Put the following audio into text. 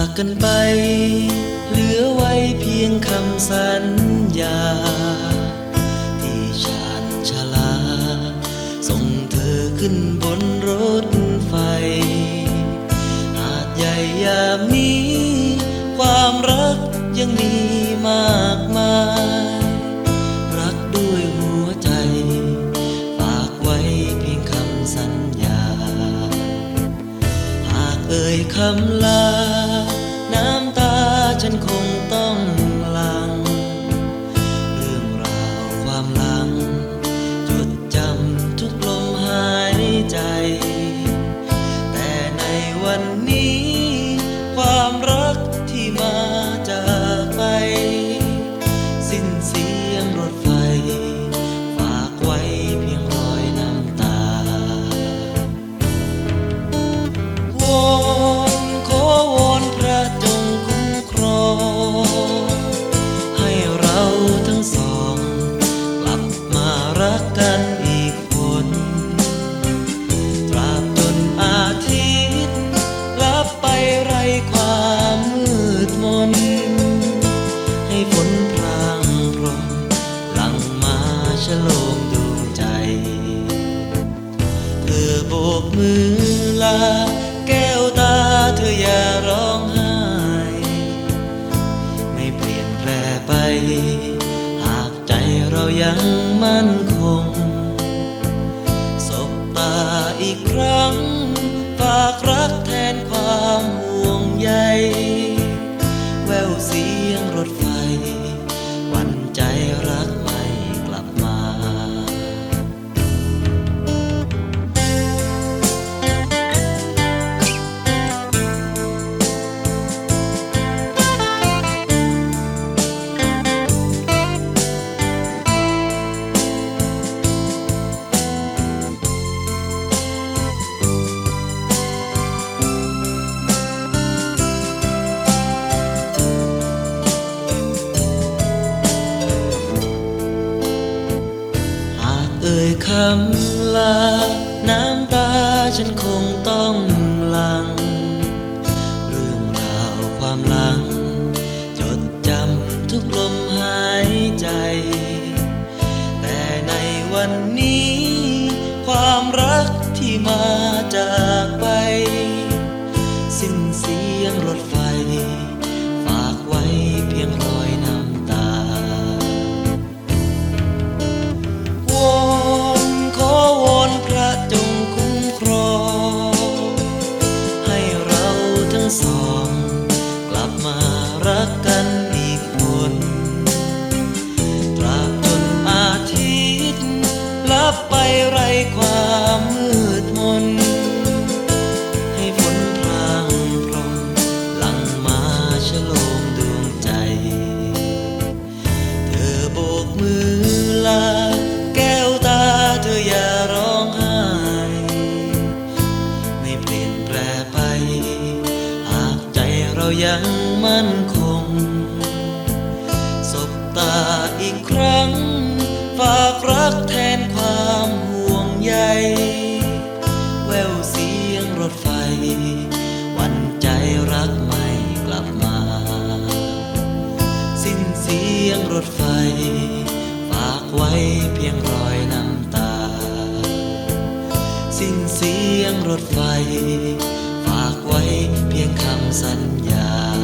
ากกันไป เหลือไว้เพียงคำสัญญา ที่ชานชาลา ส่งเธอขึ้นบนรถไฟ หาดใหญ่ยามนี้ ความรักยังมีมากมาย เอ่ยคำลา น้ำตาฉันคง อโบกมือลา แก้วตาเธออย่าร้องไห้ ไม่เปลี่ยนแปลไป หากใจเรายังมั่นคง สบตาอีกครั้ง เอ่ยคำลา น้ำตาฉันคงต้องหลัง เรื่องราวความหลัง จดจำทุกลมหายใจ แต่ในวันนี้ ความรักที่มาจากไป สิ้นเสียงรถไฟ สอง กลับมารักกัน ยังมั่นคง สบตาอีกครั้ง ฝากรักแทนความห่วงใย แววเสียงรถไฟ วันใจรักไม่กลับมา สิ้นเสียงรถไฟ ฝากไว้เพียงรอยน้ำตา สิ้นเสียงรถไฟ ฝากไว้ พียงคำสัญญา